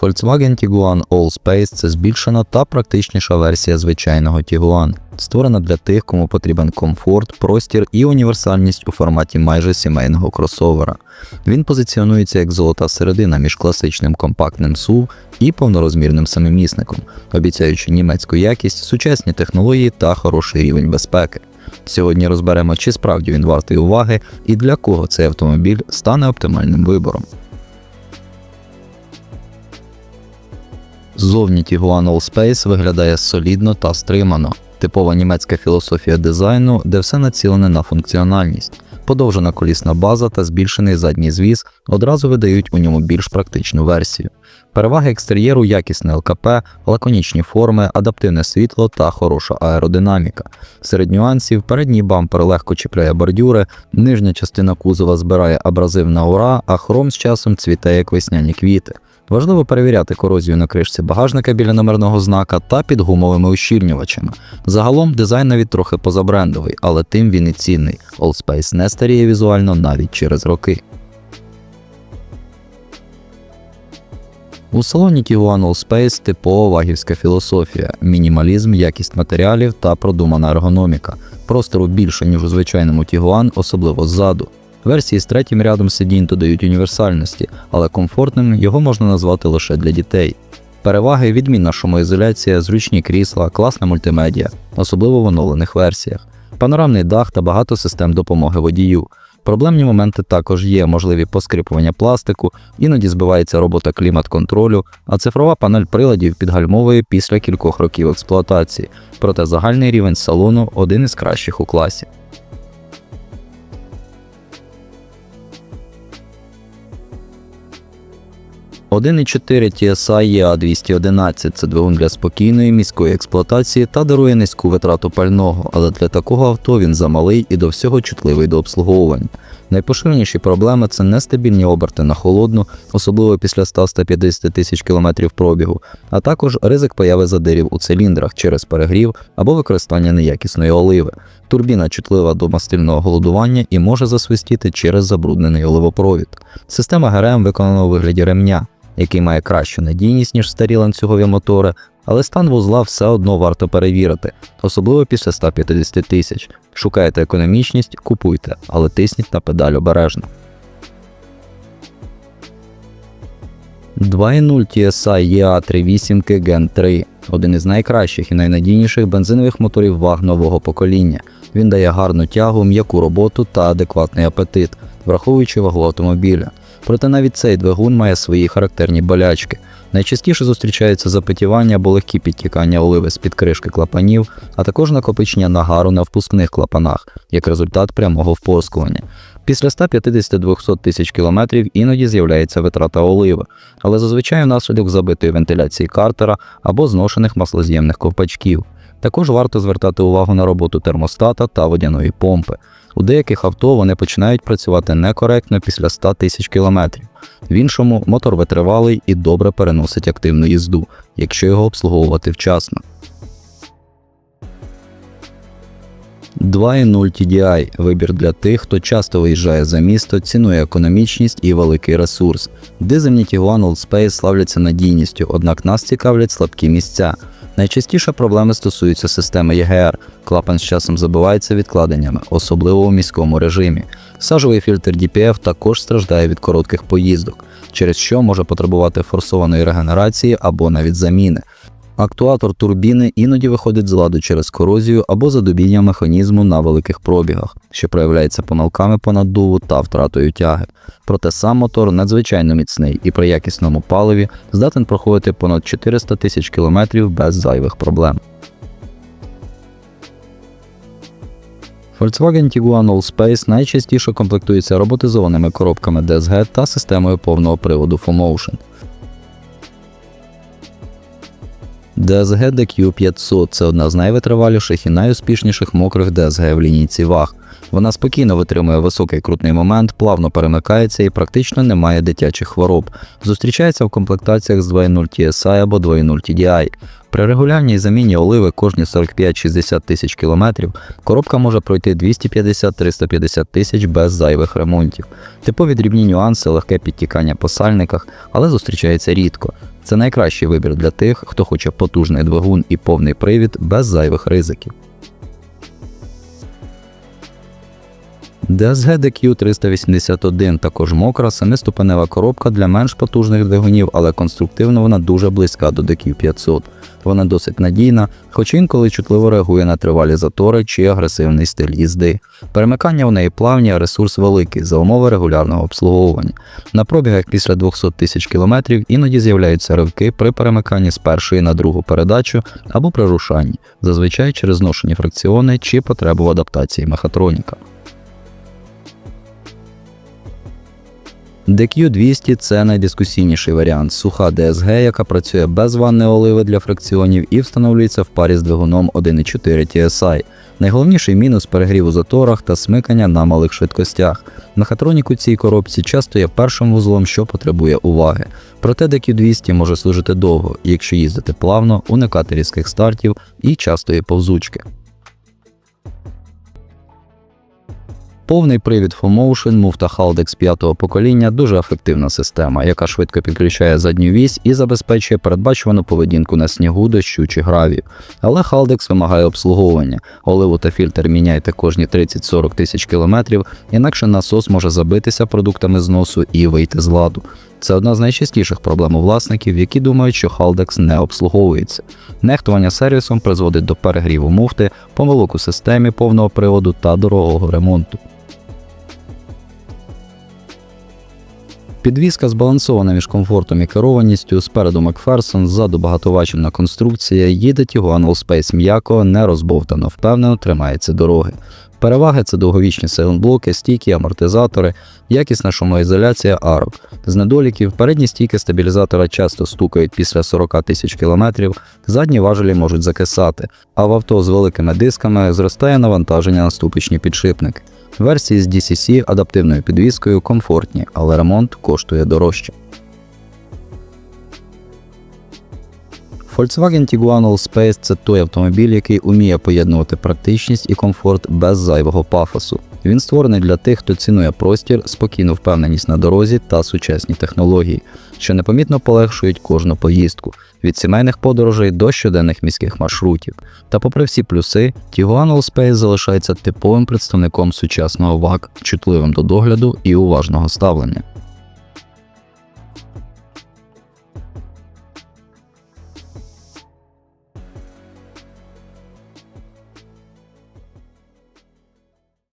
Volkswagen Tiguan Allspace це збільшена та практичніша версія звичайного Tiguan, створена для тих, кому потрібен комфорт, простір і універсальність у форматі майже сімейного кросовера. Він позиціонується як золота середина між класичним компактним SUV і повнорозмірним самомісником, обіцяючи німецьку якість, сучасні технології та хороший рівень безпеки. Сьогодні розберемо, чи справді він вартий уваги і для кого цей автомобіль стане оптимальним вибором. Ззовні Tiguan Allspace виглядає солідно та стримано. Типова німецька філософія дизайну, де все націлене на функціональність. Подовжена колісна база та збільшений задній звіз одразу видають у ньому більш практичну версію. Переваги екстер'єру якісне ЛКП, лаконічні форми, адаптивне світло та хороша аеродинаміка. Серед нюансів передній бампер легко чіпляє бордюри, нижня частина кузова збирає абразив на ура, а хром з часом цвіте як весняні квіти. Важливо перевіряти корозію на кришці багажника біля номерного знака та під гумовими ущільнювачами. Загалом дизайн навіть трохи позабрендовий, але тим він і цінний. Allspace не старіє візуально навіть через роки. У салоні Tiguan Allspace типова вагівська філософія, мінімалізм, якість матеріалів та продумана ергономіка. Простору більше, ніж у звичайному Tiguan, особливо ззаду. Версії з третім рядом сидінь додають універсальності, але комфортним його можна назвати лише для дітей. Переваги відмінна шумоізоляція, зручні крісла, класна мультимедіа, особливо в оновлених версіях, панорамний дах та багато систем допомоги водію. Проблемні моменти також є, можливі поскрипування пластику, іноді збивається робота клімат-контролю, а цифрова панель приладів підгальмовує після кількох років експлуатації, проте загальний рівень салону один із кращих у класі. – 1,4 TSI EA211 – це двигун для спокійної міської експлуатації та дарує низьку витрату пального, але для такого авто він замалий і до всього чутливий до обслуговування. Найпоширеніші проблеми це нестабільні оберти на холодну, особливо після 100-150 тисяч кілометрів пробігу, а також ризик появи задирів у циліндрах через перегрів або використання неякісної оливи. Турбіна чутлива до мастильного голодування і може засвистіти через забруднений оливопровід. Система ГРМ виконана у вигляді ремня, який має кращу надійність, ніж старі ланцюгові мотори, але стан вузла все одно варто перевірити, особливо після 150 тисяч. Шукаєте економічність, купуйте, але тисніть на педаль обережно. 2.0 TSI EA38 Gen 3 один із найкращих і найнадійніших бензинових моторів ваг нового покоління. Він дає гарну тягу, м'яку роботу та адекватний апетит, враховуючи вагу автомобіля. Проте навіть цей двигун має свої характерні болячки. Найчастіше зустрічаються запотівання або легкі підтікання оливи з-під кришки клапанів, а також накопичення нагару на впускних клапанах, як результат прямого впорскування. Після 150-200 тисяч кілометрів іноді з'являється витрата оливи, але зазвичай внаслідок забитої вентиляції картера або зношених маслоз'ємних ковпачків. Також варто звертати увагу на роботу термостата та водяної помпи. У деяких авто вони починають працювати некоректно після 100 тисяч кілометрів. В іншому мотор витривалий і добре переносить активну їзду, якщо його обслуговувати вчасно. 2.0 TDI вибір для тих, хто часто виїжджає за місто, цінує економічність і великий ресурс. Дизельні Tiguan Allspace славляться надійністю, однак нас цікавлять слабкі місця. Найчастіше проблеми стосуються системи ЄГР. Клапан з часом забивається відкладеннями, особливо у міському режимі. Сажовий фільтр DPF також страждає від коротких поїздок, через що може потребувати форсованої регенерації або навіть заміни. Актуатор турбіни іноді виходить з ладу через корозію або задубіння механізму на великих пробігах, що проявляється помилками по наддуву та втратою тяги. Проте сам мотор надзвичайно міцний і при якісному паливі здатен проходити понад 400 тисяч кілометрів без зайвих проблем. Volkswagen Tiguan Allspace найчастіше комплектується роботизованими коробками DSG та системою повного приводу 4Motion. DSG DQ500 це одна з найвитриваліших і найуспішніших мокрих DSG в лінійці ваг. Вона спокійно витримує високий крутний момент, плавно перемикається і практично не має дитячих хвороб. Зустрічається в комплектаціях з 2.0 TSI або 2.0 TDI. При регулярній заміні оливи кожні 45-60 тисяч кілометрів коробка може пройти 250-350 тисяч без зайвих ремонтів. Типові дрібні нюанси, легке підтікання по сальниках, але зустрічається рідко. Це найкращий вибір для тих, хто хоче потужний двигун і повний привід без зайвих ризиків. DSG DQ381 також мокра, семиступенева коробка для менш потужних двигунів, але конструктивно вона дуже близька до DQ500. Вона досить надійна, хоч інколи чутливо реагує на тривалі затори чи агресивний стиль їзди. Перемикання в неї плавні, а ресурс великий за умови регулярного обслуговування. На пробігах після 200 тисяч кілометрів іноді з'являються ривки при перемиканні з першої на другу передачу або при рушанні, зазвичай через зношені фракціони чи потребу в адаптації мехатроніка. DQ200 це найдискусійніший варіант. Суха DSG, яка працює без ванни оливи для фракціонів і встановлюється в парі з двигуном 1.4 TSI. Найголовніший мінус перегрів у заторах та смикання на малих швидкостях. Мехатронік у цій коробці часто є першим вузлом, що потребує уваги. Проте DQ200 може служити довго, якщо їздити плавно, уникати різких стартів і частої повзучки. Повний привід FullMotion муфта Haldex 5 покоління дуже ефективна система, яка швидко підключає задню вісь і забезпечує передбачувану поведінку на снігу, дощу чи гравію. Але Haldex вимагає обслуговування. Оливу та фільтр міняйте кожні 30-40 тисяч кілометрів, інакше насос може забитися продуктами зносу і вийти з ладу. Це одна з найчастіших проблем у власників, які думають, що Haldex не обслуговується. Нехтування сервісом призводить до перегріву муфти, помилок у системі повного приводу та дорогого ремонту. Підвізка збалансована між комфортом і керованістю, спереду Макферсон, ззаду багатовачівна конструкція, їде Tiguan Allspace м'яко, не розбовтано, впевнено тримається дороги. Переваги це довговічні сайлентблоки, стійкі, амортизатори, якісна шумоізоляція арок. З недоліків передні стійки стабілізатора часто стукають після 40 тисяч кілометрів, задні важелі можуть закисати, а в авто з великими дисками зростає навантаження на ступичні підшипники. Версії з DCC адаптивною підвіскою комфортні, але ремонт коштує дорожче. Volkswagen Tiguan Allspace – це той автомобіль, який уміє поєднувати практичність і комфорт без зайвого пафосу. Він створений для тих, хто цінує простір, спокійну впевненість на дорозі та сучасні технології, що непомітно полегшують кожну поїздку від сімейних подорожей до щоденних міських маршрутів. Та, попри всі плюси, Tiguan Allspace залишається типовим представником сучасного ВАК, чутливим до догляду і уважного ставлення.